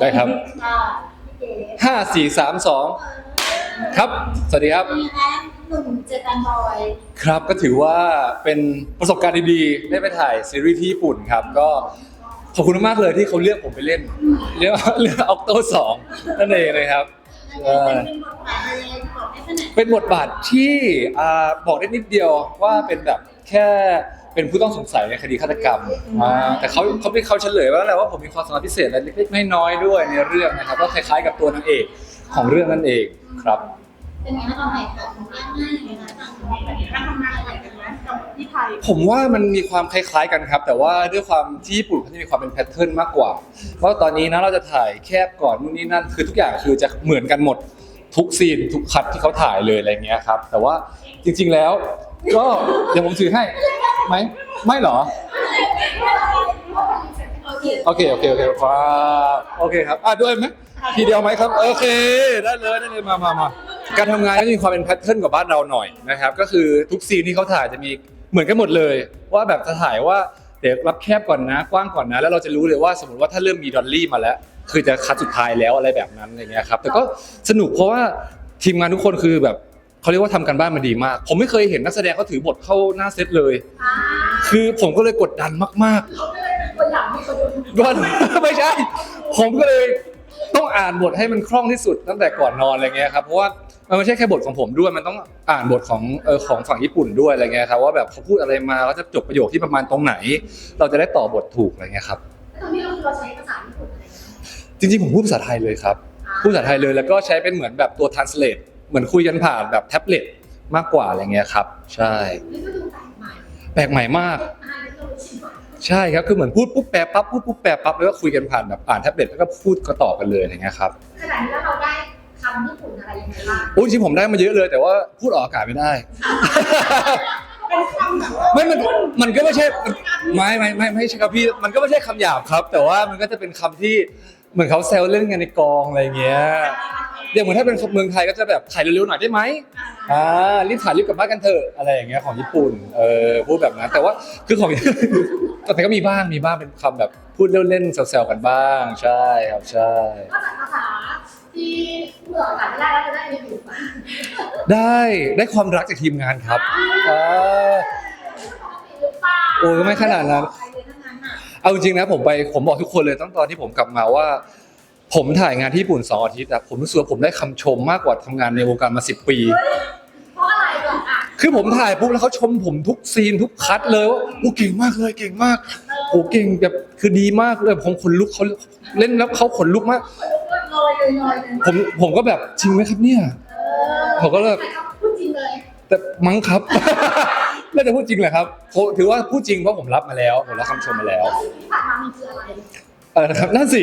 ได้ครับอ่าพี่เก๋ห้าสี่สามสองครับ สวัสดีครับเป็นยังไงหนุ่มเจแปนบอยครับก็ถือว่าเป็นประสบการณ์ดีๆ ได้ไปถ่ายซีรีส์ที่ญี่ปุ่นครับ ก็ขอบคุณมากๆเลยที่เขาเลือกผมไปเล่น เรื่องเรื่องออกโต้สองนั่นเองเลยครับ เออ เป็นบทบาทอะไรบอกให้ขนาดเป็นบทบาทที่อ่าบอกได้นิดเดียวว่าเป็นแบบแค่ เป็นผู้ต้องสงสัยในคดีฆาตกรรมอ่าแต่เขาเขาไม่เขาเฉลยว่าแล้วว่าผมมีความสามารถพิเศษอะไรเล็กๆน้อยๆด้วยในเรื่องนะครับก็คล้ายๆกับตัวนางเอกของเรื่องนั่นเองครับเป็นไงบ้างตอนถ่ายทำยากง่ายไหมคะทำอะไรแบบนี้ทำงานอะไรกันไหมกับที่ไทยผมว่ามันมีความคล้าย ๆกันครับ แต่ว่าด้วยความที่ญี่ปุ่นเขาจะมีความเป็นแพทเทิร์นมากกว่า เพราะตอนนี้นะเราจะถ่ายแคบก่อนนู่นนี่นั่น คือทุกอย่างคือจะเหมือนกันหมดทุกซีนทุกคัดที่เขาถ่ายเลยอะไรเงี้ยครับ แต่ว่าจริง ๆแล้ว ก็เดี๋ยวผมถือให้ ไหมไม่เหรอ โอเค โอเค โอเคโอเคว้าโอเคครับ อะด้วยไหมทีเดียวไหมครับ โอเค ได้เลยได้เลยมามามาการทำงานก็มีความเป็นแพทเทิร์นกับบ้านเราหน่อยนะครับ ก็คือทุกซีนที่เขาถ่ายจะมีเหมือนกันหมดเลย ว่าแบบจะถ่ายว่าเดี๋ยวรับแคบก่อนนะ กว้างก่อนนะ แล้วเราจะรู้เลยว่าสมมติว่าถ้าเริ่มมีดอลลี่มาแล้ว คือจะคัดสุดท้ายแล้วอะไรแบบนั้นอะไรเงี้ยครับ แต่ก็สนุกเพราะว่าทีมงานทุกคนคือแบบ เขาเรียกว่าทำกันบ้านมาดีมาก ผมไม่เคยเห็นนักแสดงเขาถือบทเข้าหน้าเซตเลย อ่าคือผมก็เลยกดดันมากๆเขาก็เลยเป็นตัวอย่างให้เขาดูก่อน ไม่ใช่ ผมก็เลยต้องอ่านบทให้มันคล่องที่สุดตั้งแต่ก่อนนอนอะไรเงี้ยครับเพราะว่ามันไม่ใช่แค่บทของผมด้วยมันต้องอ่านบทของเออของฝั่งญี่ปุ่นด้วยอะไรเงี้ยครับว่าแบบเขาพูดอะไรมาเขาจะจบประโยคที่ประมาณตรงไหน เราจะได้ต่อบทถูกอะไรเงี้ยครับตอนนี้เราเราใช้ภาษาญี่ปุ่นอะไรกันจริงๆผมพูดภาษาไทยเลยครับพูดภาษาไทยเลยแล้วก็ใช้เป็นเหมือนแบบตัว translate เหมือนคุยกันผ่านแบบแท็บเล็ตมากกว่าอะไรเงี้ยครับ ใช่ นี่ก็ดูแปลกใหม่แปลกใหม่มาก อ่าที่เราชิมใช่ครับคือเหมือนพูดปุ๊บแปลปั๊บพูดปุ๊บแปลปั๊บแล้วก็คุยกันผ่านแบบอ่านแท็บเล็ตแล้วก็พูดก็ตอบกันเลยอะไรเงี้ยครับขนาดนี้แล้วเราได้คำญี่ปุ่นอะไรยังไงบ้างโอ้ยจริงๆผมได้มาเยอะเลย แต่ว่าพูดออกอากาศไม่ได้ เป็นคำแบบว่าไม่มันมันก็ไม่ใช่ไม่ไม่ไม่ไม่ใช่ครับพี่มันก็ไม่ใช่คำหยาบครับ แต่ว่ามันก็จะเป็นคำที่เหมือนเขาแซวเล่นกันในกองอะไรเงี้ย อย่างเหมือนถ้าเป็นเมืองไทยก็จะแบบถ่ายเร็วๆหน่อยได้ไหมอ่ารีบถ่ายรีบกลับบ้านกันเถอะอะไรอย่างเงี้ยของญี่ปุ่นเออพูดแบบนั้นแต่ว่าคือของ แต่ก็มีบ้างมีบ้างเป็นคำแบบพูดเล่นๆแซวๆกันบ้าง ใช่ครับใช่ นอกจากภาษาที่เมื่ออ่านไม่ได้แล้วจะได้รีวิวมาได้ได้ความรักจากทีมงานครับอ่าหรือเปล่าโอ้ยไม่ขนาดนั้น ใครเลยทั้งนั้นอะเอาจริงๆนะผมไปผมบอกทุกคนเลยตั้งตอนที่ผมกลับมาว่า ผมถ่ายงานที่ญี่ปุ่นสองอาทิตย์อะผมรู้สึกว่าผมได้คำชมมากกว่าทำงานในวงการมาสิบปี เพราะอะไรก่อนอะคือผมถ่ายปุ๊บแล้วเขาชมผมทุกซีนทุกคัดเลยว่าโอ้เก่งมากเลยเก่งมากโอ้เก่งแบบคือดีมากเลยผมขนลุกเขาเล่นแล้วเขาขนลุกมาก ลอยเลยลอยเลยผมผมก็แบบจริงไหมครับเนี่ย ผมก็เลย ใครครับพูดจริงเลยแต่มั้งครับ น่าจะพูดจริงแหละครับผมถือว่าพูดจริงเพราะผมรับมาแล้วผมรับคำชมมาแล้ว แล้วสิ่งที่ผ่านมามันคืออะไร เออนะครับนั่นสิ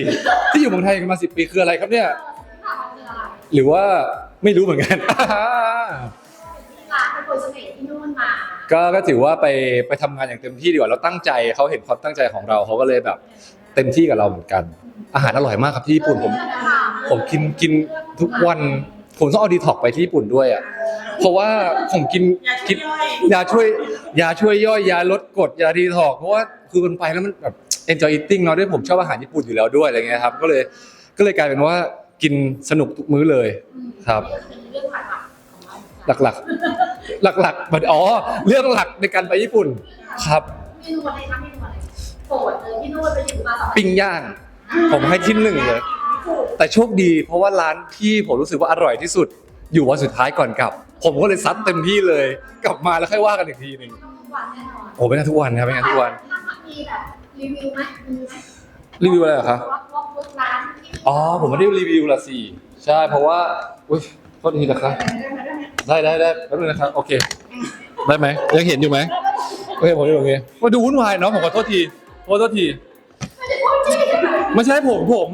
ที่อยู่เมืองไทยกันมาสิบปีคืออะไรครับเนี่ยที่ผ่านมาคืออะไรหรือว่าไม่รู้เหมือนกัน ร้านเป็นคนเสน่ห์ที่นู่นมาก็ก็ถือว่าไปไปทำงานอย่างเต็มที่ดีกว่าเราตั้งใจเขาเห็นความตั้งใจของเราเขาก็เลยแบบ เต็มที่กับเราเหมือนกัน อาหารอร่อยมากครับที่ญี่ปุ่นผม ผมกินกินทุกวัน ผมต้องเอาดีท็อกไปที่ญี่ปุ่นด้วยอะเพราะว่าผมกินกินยาช่วยยาช่วยย่อยยาลดกรดยาดีท็อกเพราะว่าคือมันไปแล้วมันแบบ enjoy eating เนาะด้วยผมชอบอาหารญี่ปุ่นอยู่แล้วด้วยอะไรเงี้ยครับก็เลยก็เลยกลายเป็นว่ากินสนุกทุกมื้อเลยครับ เป็นเรื่องหลักๆของเราหลักๆ หลักๆมันอ๋อเรื่องหลักในการไปญี่ปุ่นครับ เมนูอะไรครับเมนูอะไรโปรดเลยที่นู่นไปอยู่มาสองปิ้งย่าง ผมให้ที่หนึ่งเลยแต่โชคดีเพราะว่าร้านที่ผมรู้สึกว่าอร่อยที่สุด อยู่วันสุดท้ายก่อนกลับ ผมก็เลยซัดเต็มที่เลย กลับมาแล้วค่อยว่ากันอีกทีหนึ่งทุกวันแน่นอนโอ้เป็นงานทุกวันครับเป็นงานทุกวัน ถ้ามีแบบ รีวิวไหมมีไหมรีวิวอะไรเหรอครับว่าว่าว่าร้านที่อ๋อ ผมไม่ได้รีวิวละสิใช่เพราะว่าอุ้ยโทษทีนะครับได้ได้ได้แป๊บนึงนะครับ โอเค ได้ไหมยังเห็นอยู่ไหมโอเคผมอยู่โอเคมาดูวุ่นวายเนาะผมขอโทษทีขอโทษที ไม่ได้พูดจริงเลยไม่ใช่ผมผม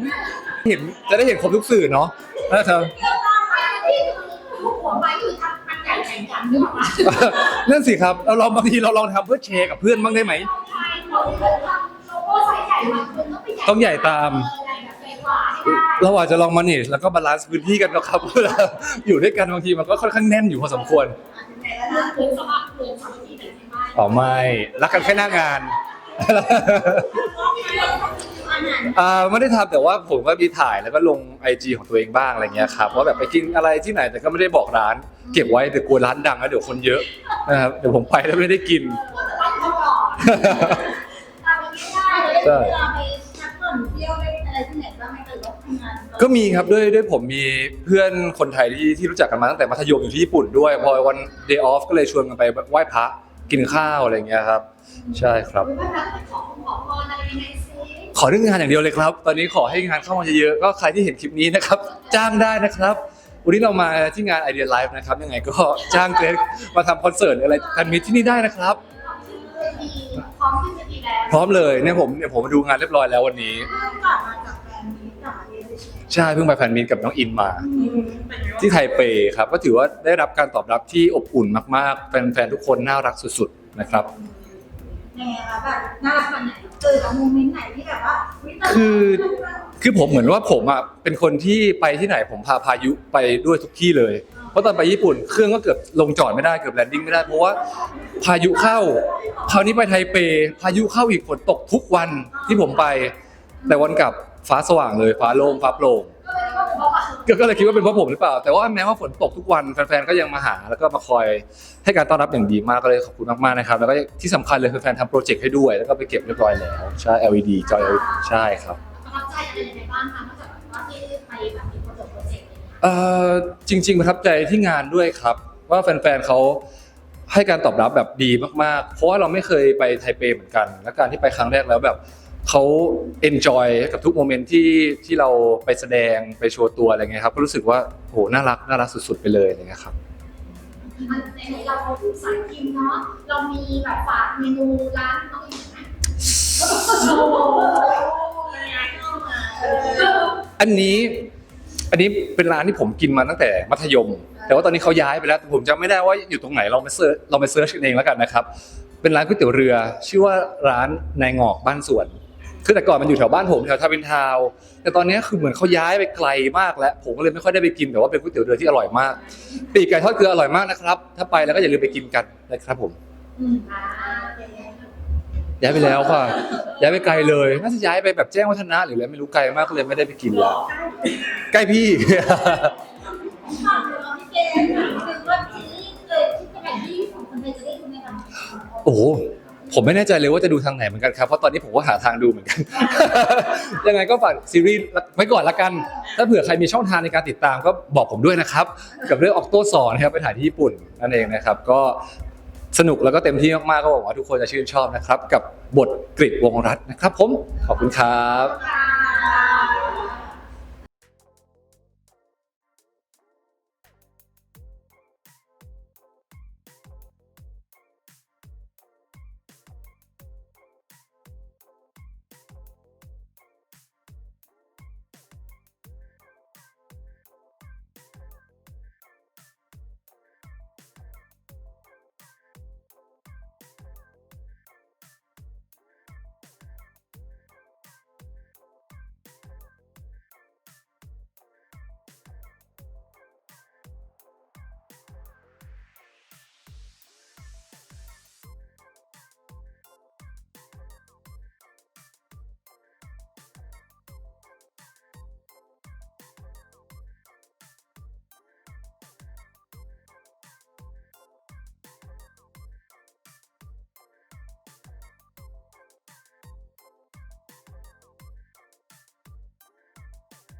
เห็นจะได้เห็นครบทุกสื่อเนาะนะครับเดี๋ยวตามไปที่คือหัวไม้คือทำอันใหญ่แข่งกันหรือเปล่านั่นสิครับเราลองบางทีเราลองทำเพื่อแชร์กับเพื่อนบ้างได้ไหม ใช่เราเคยทำ ต้องไปใหญ่ต้องใหญ่ตามเออใหญ่แบบใหญ่กว่าให้ได้เราอาจจะลองมาเนจแล้วก็บาลานซ์พื้นที่กันนะครับเวลาอยู่ด้วยกันบางทีมันก็ค่อนข้างแน่นอยู่พอสมควรไหนแล้วนะเพื่อนสมัครเพื่อนสมัครที่ไหนที่บ้านต่อไม่รักกันแค่หน้างานอันอาหารอ่าไม่ได้ทำแต่ว่าผมก็มีถ่ายแล้วก็ลง IG ของตัวเองบ้างอะไรเงี้ยครับว่าแบบไปกินอะไรที่ไหนแต่ก็ไม่ได้บอกร้าน เก็บไว้แต่กลัวร้านดังแล้วเดี๋ยวคนเยอะนะครับเดี๋ยวผมไปแล้วไม่ได้กิน ตั้งเขาก่อนตาม ไม่ได้เลยเวลาไปพักผ่อนเที่ยวได้อะไรที่ไหนบ้างไหมหรือว่าทำงานก็มีครับด้วยด้วยผมมีเพื่อนคนไทยที่ที่รู้จักกันมาตั้งแต่มัธยมอยู่ที่ญี่ปุ่นด้วย พอวัน day off ก็เลยชวนกันไปไหว้พระกินข้าวอะไรเงี้ยครับ ใช่ครับ หรือว่าเราจะไปขอคุณขอพรอะไรยังไงซิขอเรื่องงานอย่างเดียวเลยครับ ตอนนี้ขอให้งานเข้ามาเยอะๆ ก็ใครที่เห็นคลิปนี้นะครับ จ้างได้นะครับ วันนี้เรามาที่งาน Idea Live นะครับ ยังไงก็ จ้างเกรกมาทำคอนเสิร์ตหรืออะไรกันมีที่นี่ได้นะครับมีพร้อมขึ้นเวทีแล้ว พร้อมเลยเนี่ยผมเนี่ยผมมาดูงานเรียบร้อยแล้ววันนี้เพิ่งกลับมาจากแฟนมีตกลับมาเรียนเฉยใช่เพิ่งไปแฟนมีตกับน้องอินมาที่ไทเปครับก็ถือว่าได้รับการตอบรับที่อบอุ่นมากๆ แฟนๆทุกคนน่ารักสุดๆนะครับๆยังไงคะแบบน่ารักขนาดไหนเจอกับโมเมนต์ไหนที่แบบว่าวิตาคือ คือผมเหมือนว่าผมอะเป็นคนที่ไปที่ไหนผมพาพายุไปด้วยทุกที่เลย เพราะตอนไปญี่ปุ่นเครื่องก็เกือบลงจอดไม่ได้เกือบแลนดิ้งไม่ได้เพราะว่าพายุเข้า คราวนี้ไปไทเป พายุเข้าอีกฝนตกทุกวันที่ผมไป แต่วันกลับฟ้าสว่างเลยฟ้าโล่งฟ้าโปร่งก็เลยว่าผมว่าก็เลยคิดว่าเป็นเพราะผมหรือเปล่า แต่ว่าแม้ว่าฝนตกทุกวันแฟนๆก็ยังมาหาแล้วก็มาคอยให้การต้อนรับอย่างดีมากก็เลยขอบคุณมากๆนะครับ แล้วก็ที่สำคัญเลยคือแฟนทำโปรเจกต์ให้ด้วย แล้วก็ไปเก็บเรียบร้อยแล้วใช่ LED จอยใช่ครับประทับใจอะไรในบ้างคะนอกจากว่าที่ไปแบบ เจกต์อะไรอย่างเงี้ยเอ่อจริง ๆ ประทับใจที่งานด้วยครับ ว่าแฟนๆเขาให้การตอบรับแบบดีมากๆ เพราะว่าเราไม่เคยไปไทเปเหมือนกัน และการที่ไปครั้งแรกแล้วแบบเขาเอนจอยกับทุกโมเมนต์ที่ที่เราไปแสดงไปโชว์ตัวอะไรเงี้ยครับก็รู้สึกว่าโหน่ารักน่ารักสุด ๆ ไปเลยอะไรเงี้ยครับมันในเราสายกินเนาะเรามีแบบฝากเมนูร้านต้องมีไหมโอ้โหเป็นไงเอออันนี้ อันนี้เป็นร้านที่ผมกินมาตั้งแต่มัธยม แต่ว่าตอนนี้เขาย้ายไปแล้วแต่ผมจำไม่ได้ว่าอยู่ตรงไหนเราไปเสิร์ชเราไปเสิร์ชกันเองแล้วกันนะครับ เป็นร้านก๋วยเตี๋ยวเรือ ชื่อว่าร้านนายงอกบ้านสวน คือแต่ก่อนมันอยู่แถวบ้านผมแถวทาวินทาว แต่ตอนนี้คือเหมือนเขาย้ายไปไกลมากแล้ว ผมก็เลยไม่ค่อยได้ไปกินแต่ว่าเป็นก๋วยเตี๋ยวเรือที่อร่อยมากปีกไก่ทอดเกลืออร่อยมากนะครับ ถ้าไปแล้วก็อย่าลืมไปกินกันนะครับผม อืมอ่าเป็นไง ย้ายไปแล้วค่ะ ย้ายไปไกลเลย น่าจะย้ายไปแบบแจ้งวัฒนะหรืออะไรไม่รู้ไกลมากก็เลยไม่ได้ไปกินแล้ว ใกล้พี่ฝากเลยเราพี่เกมคือว่าซีรีส์เลยที่เป็นแบบที่ของคนไทยจะได้ดูไหมคะโอ้โหผมไม่แน่ใจเลยว่าจะดูทางไหนเหมือนกันครับ เพราะตอนนี้ผมก็หาทางดูเหมือนกัน ยังไงก็ฝากซีรีส์ไว้ก่อนละกัน ถ้าเผื่อใครมีช่องทางในการติดตามก็บอกผมด้วยนะครับ กับเรื่องออกโต้สอนนะครับไปถ่ายที่ญี่ปุ่นนั่นเองนะครับ ก็ สนุกแล้วก็เต็มที่มากๆก็หวังว่าทุกคนจะชื่นชอบนะครับ กับบทกริดวงรัตน์นะครับผมขอบคุณครับ